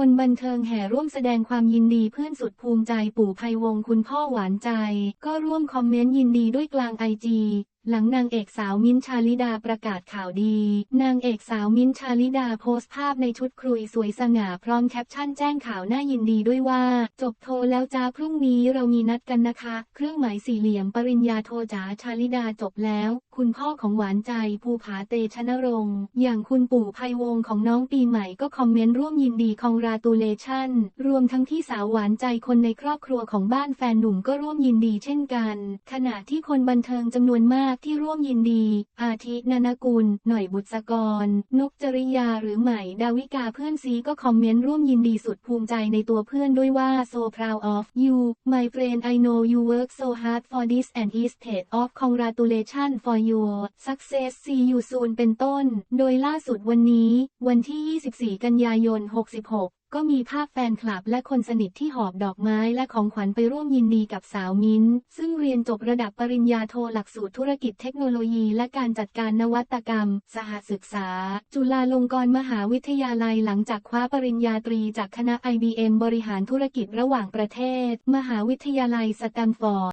คนบันเทิงแห่ร่วมแสดงความยินดีเพื่อนสุดภูมิใจปู่ภัยวงคุณพ่อหวานใจ ก็ร่วมคอมเมนต์ยินดีด้วยกลางไอจี หลังนางเอกสาวมิ้นชาลิดาประกาศข่าวดี นางเอกสาวมิ้นชาลิดาโพสต์ภาพในชุดครุยสวยสง่าพร้อมแคปชั่นแจ้งข่าวน่ายินดีด้วยว่า จบโทแล้วจ้าพรุ่งนี้เรามีนัดกันนะคะ เครื่องหมายสี่เหลี่ยมปริญญาโทจ๋าชาลิดาจบแล้ว คุณพ่อของหวานใจภูผาเตชนรงค์อย่างคุณปู่ภัยวงศ์ของน้องปีใหม่ก็คอมเมนต์ร่วมยินดีคองราตูเลชั่น รวมทั้งที่สาวหวานใจคนในครอบครัวของบ้านแฟนหนุ่มก็ร่วมยินดีเช่นกัน ขณะที่คนบันเทิงจำนวนมากที่ร่วมยินดี อาทินานกุล หน่อยบุษกรนกจริยาหรือใหม่ ดาวิกาเพื่อนซีก็คอมเมนต์ร่วมยินดีสุดภูมิใจในตัวเพื่อนด้วยว่า so proud of you my friend I know you work so hard for this and is paid off congratulations for your success see you soon เป็นต้น โดยล่าสุดวันนี้ วันที่ 24 กันยายน 66 ก็มีภาพแฟนคลับและคนสนิทที่หอบดอกไม้และของขวัญไปร่วมยินดีกับสาวมิ้น ซึ่งเรียนจบระดับปริญญาโทหลักสูตรธุรกิจเทคโนโลยี และการจัดการนวัตกรรม สหศึกษา จุฬาลงกรณ์มหาวิทยาลัยหลังจากคว้าปริญญาตรีจากคณะ IBM บริหารธุรกิจระหว่างประเทศ มหาวิทยาลัยสแตมฟอร์ด